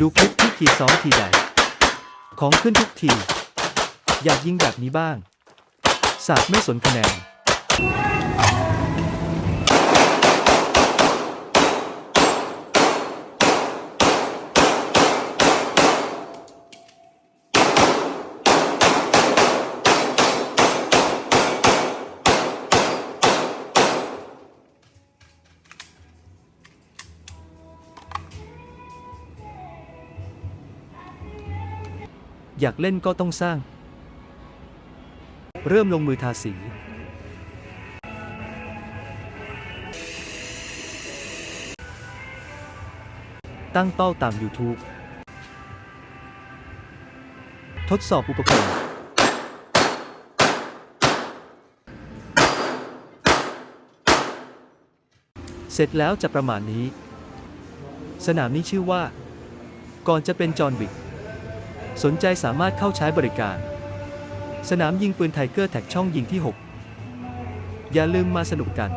ดูคลิปที่ขี่ซ้อมทีใด ของขึ้นทุกที อยากยิงแบบนี้บ้าง ศาสตร์ไม่สนคะแนน อยากเล่นก็ต้องสร้าง เริ่มลงมือทาสี ตั้งเป้าตาม YouTube ทดสอบอุปกรณ์ เสร็จแล้วจะประมาณนี้ สนามนี้ชื่อว่า ก่อนจะเป็นจอห์นวิก สนใจสามารถเข้าใช้บริการ สนามยิงปืนไทเกอร์แท็กช่องยิงที่ 6 อย่าลืมมาสนุกกัน